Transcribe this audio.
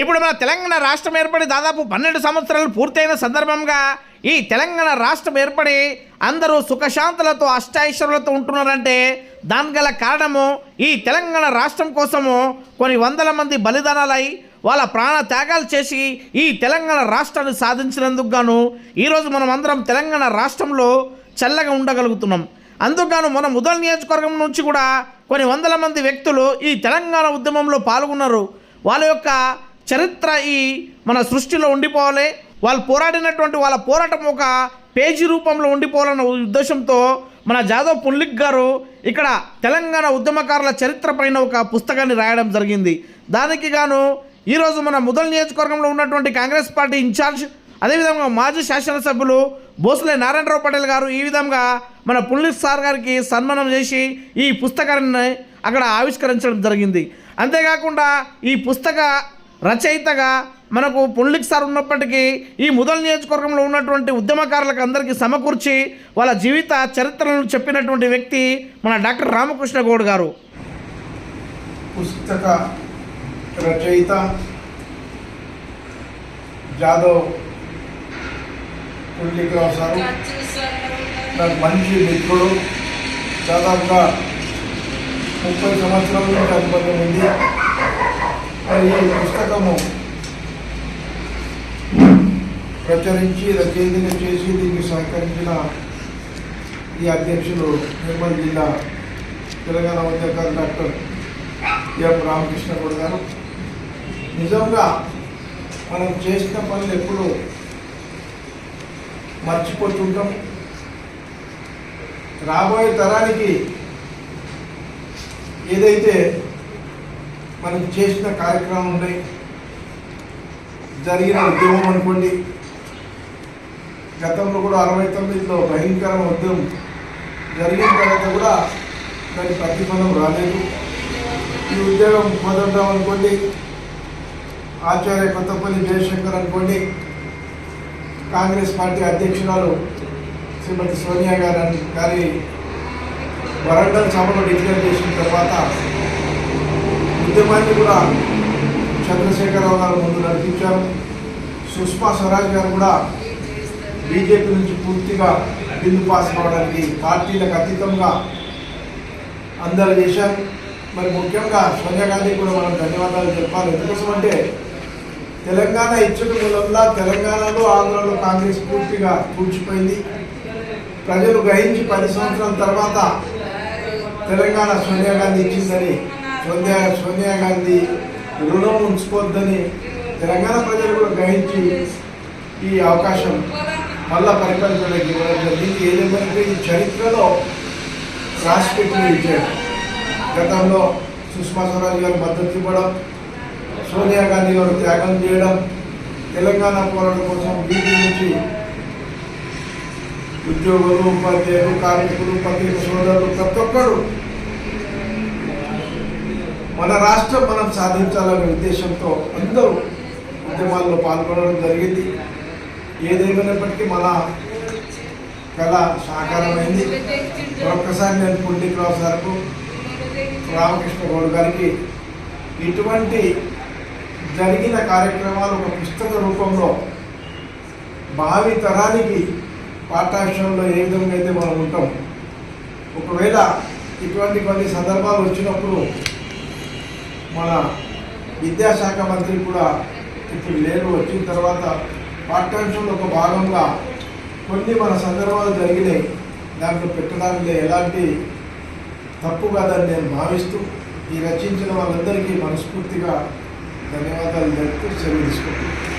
ఇప్పుడు మన తెలంగాణ రాష్ట్రం ఏర్పడి దాదాపు పన్నెండు సంవత్సరాలు పూర్తయిన సందర్భంగా ఈ తెలంగాణ రాష్ట్రం ఏర్పడి అందరూ సుఖశాంతులతో అష్టైశ్వరులతో ఉంటున్నారంటే దానికి గల కారణము ఈ తెలంగాణ రాష్ట్రం కోసము కొన్ని వందల మంది బలిదానాలై వాళ్ళ ప్రాణ త్యాగాలు చేసి ఈ తెలంగాణ రాష్ట్రాన్ని సాధించినందుకు గాను ఈరోజు మనం అందరం తెలంగాణ రాష్ట్రంలో చల్లగా ఉండగలుగుతున్నాం. అందుకుగాను మన ముదల నియోజకవర్గం నుంచి కూడా కొన్ని వందల మంది వ్యక్తులు ఈ తెలంగాణ ఉద్యమంలో పాల్గొన్నారు. వాళ్ళ యొక్క చరిత్ర ఈ మన సృష్టిలో ఉండిపోవాలి. వాళ్ళు పోరాడినటువంటి వాళ్ళ పోరాటం ఒక పేజీ రూపంలో ఉండిపోవాలన్న ఉద్దేశంతో మన జాదవ్ పుల్లిక్ గారు ఇక్కడ తెలంగాణ ఉద్యమకారుల చరిత్ర పైన ఒక పుస్తకాన్ని రాయడం జరిగింది. దానికి గాను ఈరోజు మన ముదల్ నియోజకవర్గంలో ఉన్నటువంటి కాంగ్రెస్ పార్టీ ఇన్ఛార్జ్ అదేవిధంగా మాజీ శాసనసభ్యులు బోసులే నారాయణరావు పటేల్ గారు ఈ విధంగా మన పుల్లిక్ సార్ గారికి సన్మానం చేసి ఈ పుస్తకాన్ని అక్కడ ఆవిష్కరించడం జరిగింది. అంతేకాకుండా ఈ పుస్తక రచయితగా మనకు పుండ్లిక్ సార్ ఉన్నప్పటికీ ఈ ముదల్ నియోజకవర్గంలో ఉన్నటువంటి ఉద్యమకారులకు అందరికీ సమకూర్చి వాళ్ళ జీవిత చరిత్రలను చెప్పినటువంటి వ్యక్తి మన డాక్టర్ రామకృష్ణ గౌడ్ గారు. పుస్తక రచయిత జాదవ్ పుల్లికరావు సారు. నాకు మంచి మిత్రుడు. దాదాపుగా ముప్పై సంవత్సరాల నుంచి అనుబంధం ఉంది. మరి ఈ పుస్తకము ప్రచురించి రచయితలు చేసి దీనికి సహకరించిన ఈ అధ్యక్షులు నిర్మల్ జిల్లా తెలంగాణ ఉద్యోగాలు డాక్టర్ ఎం రామకృష్ణ గౌడ్ గారు. నిజంగా మనం చేసిన పనులు ఎప్పుడు మర్చిపోతుంటాం. రాబోయే తరానికి ఏదైతే మనం చేసిన కార్యక్రమం ఉన్నాయి జరిగిన ఉద్యమం అనుకోండి. గతంలో కూడా అరవై తొమ్మిదిలో భయంకరమైన ఉద్యమం. జరిగిన తర్వాత కూడా దాని ప్రతిఫలం రాలేదు. ఈ ఉద్యోగం పొందడం అనుకోండి. ఆచార్య కొత్తపల్లి జయశంకర్ అనుకోండి. కాంగ్రెస్ పార్టీ అధ్యక్షురాలు శ్రీమతి సోనియా గారి గారి వరంగల్ సభలో డిక్లేర్ చేసిన తర్వాత ఉద్యమాన్ని కూడా చంద్రశేఖరరావు గారు ముందు నడిపించారు. సుష్మా స్వరాజ్ గారు కూడా బీజేపీ నుంచి పూర్తిగా బిల్లు పాస్ కావడానికి పార్టీలకు అతీతంగా అందరూ చేశారు. మరి ముఖ్యంగా సోనియా గాంధీ కూడా మనం ధన్యవాదాలు చెప్పాలి. ఎందుకోసం అంటే తెలంగాణ ఇచ్చడం వల్ల తెలంగాణలో ఆంధ్రలో కాంగ్రెస్ పూర్తిగా కూర్చిపోయింది ప్రజలు గ్రహించి పది సంవత్సరాల తర్వాత తెలంగాణ సోనియా గాంధీ ఇచ్చిందని సోనియా సోనియా గాంధీ రుణం ఉంచుకోవద్దని తెలంగాణ ప్రజలు కూడా గ్రహించి ఈ అవకాశం మళ్ళా పరిపాలించడానికి ఇవ్వడం జరిగింది. ఏదేమంటే ఈ చరిత్రలో రాసిపెట్టిన విజయం గతంలో సుష్మా స్వరాజ్ గారు మద్దతు ఇవ్వడం సోనియా గాంధీ గారు త్యాగం చేయడం తెలంగాణ పోరాటం కోసం వీటి నుంచి ఉద్యోగులు ఉపాధ్యాయులు కార్మికులు పత్రిక సోదరులు ప్రతి ఒక్కరు మన రాష్ట్రం మనం సాధించాలనే ఉద్దేశంతో అందరూ ఉద్యమాల్లో పాల్గొనడం జరిగింది. ఏదేమైనప్పటికీ మన కళ సాకారమైంది. ఒక్కసారి నేను పుండికరావు సార్కు రామకృష్ణ గౌడ్ గారికి ఇటువంటి జరిగిన కార్యక్రమాలు ఒక పుస్తక రూపంలో భావి తరానికి పాఠాంశంలో ఏ విధంగా అయితే మనం ఉంటాం. ఒకవేళ ఇటువంటి కొన్ని సందర్భాలు వచ్చినప్పుడు మన విద్యాశాఖ మంత్రి కూడా ఇప్పుడు లేరు. వచ్చిన తర్వాత పాఠ్యాంశంలో ఒక భాగంగా కొన్ని మన సందర్భాలు జరిగినాయి. దాంట్లో పెట్టడానికి ఎలాంటి తప్పు కాదని నేను భావిస్తూ ఈ రచించిన వాళ్ళందరికీ మనస్ఫూర్తిగా ధన్యవాదాలు తెలుపుతూ సెలవు తీసుకుంటున్నాను.